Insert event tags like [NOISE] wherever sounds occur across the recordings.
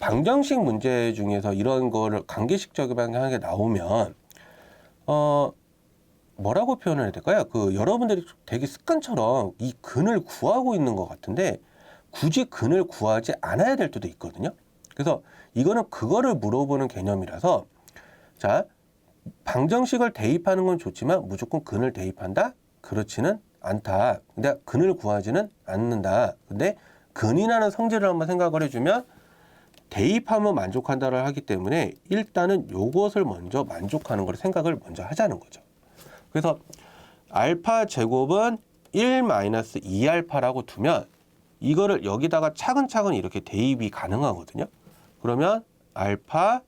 방정식 문제 중에서 이런 거를 관계식적하게 나오면 어 뭐라고 표현을 해야 될까요? 그 여러분들이 되게 습관처럼 이 근을 구하고 있는 것 같은데 굳이 근을 구하지 않아야 될 때도 있거든요. 그래서 이거는 그거를 물어보는 개념이라서 자 방정식을 대입하는 건 좋지만 무조건 근을 대입한다? 그렇지는 않다. 근데 근을 구하지는 않는다. 근데 근이라는 성질을 한번 생각을 해주면 대입하면 만족한다를 하기 때문에 일단은 요것을 먼저 만족하는 걸 생각을 먼저 하자는 거죠. 그래서 알파 제곱은 1 마이너스 2알파라고 두면 이거를 여기다가 차근차근 이렇게 대입이 가능하거든요. 그러면 알파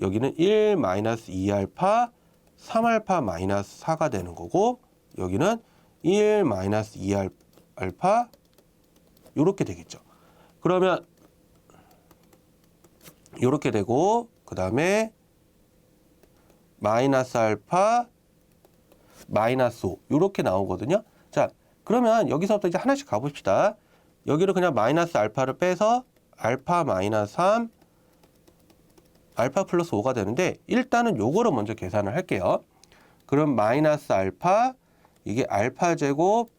여기는 1 마이너스 2알파 3알파 마이너스 4가 되는 거고 여기는 1 마이너스 2알파 이렇게 되겠죠. 그러면 이렇게 되고 그 다음에 마이너스 알파 마이너스 5 이렇게 나오거든요. 자 그러면 여기서부터 이제 하나씩 가봅시다. 여기를 그냥 마이너스 알파를 빼서 알파 마이너스 3 알파 플러스 5가 되는데 일단은 요거를 먼저 계산을 할게요. 그럼 마이너스 알파 이게 알파 제곱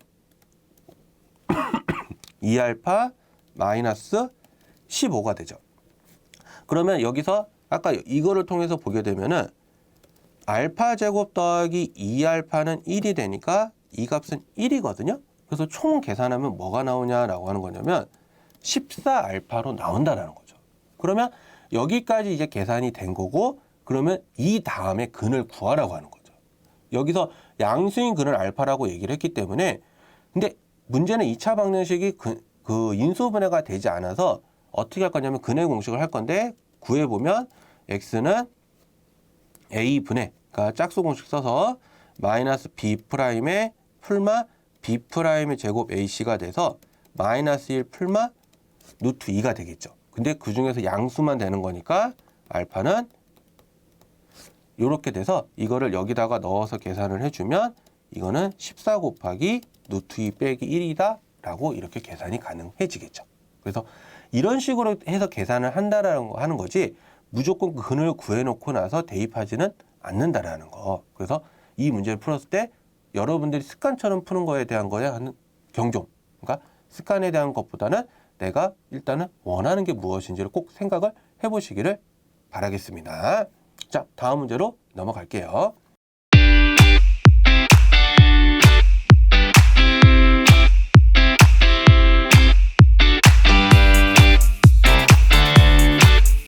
[COUGHS] 2알파 마이너스 15가 되죠. 그러면 여기서 아까 이거를 통해서 보게 되면은 알파 제곱 더하기 2알파는 1이 되니까 이 값은 1이거든요. 그래서 총 계산하면 뭐가 나오냐라고 하는 거냐면 14알파로 나온다라는 거죠. 그러면 여기까지 이제 계산이 된 거고 그러면 이 다음에 근을 구하라고 하는 거죠. 여기서 양수인 근을 알파라고 얘기를 했기 때문에 근데 문제는 2차 방정식이 그, 그 인수분해가 되지 않아서 어떻게 할 거냐면 근의 공식을 할 건데 구해 보면 x는 a 분의 그러니까 짝수 공식 써서 마이너스 b 프라임의 풀마 b 프라임의 제곱 ac가 돼서 마이너스 1 풀마 루트 2가 되겠죠. 근데 그 중에서 양수만 되는 거니까 알파는 이렇게 돼서 이거를 여기다가 넣어서 계산을 해주면 이거는 14 곱하기 루트 2 빼기 1이다 라고 이렇게 계산이 가능해지겠죠. 그래서 이런 식으로 해서 계산을 한다라는 거 하는 거지 무조건 근을 구해놓고 나서 대입하지는 않는다라는 거. 그래서 이 문제를 풀었을 때 여러분들이 습관처럼 푸는 거에 대한 거에 하는 경종. 그러니까 습관에 대한 것보다는 내가 일단은 원하는 게 무엇인지를 꼭 생각을 해보시기를 바라겠습니다. 자, 다음 문제로 넘어갈게요.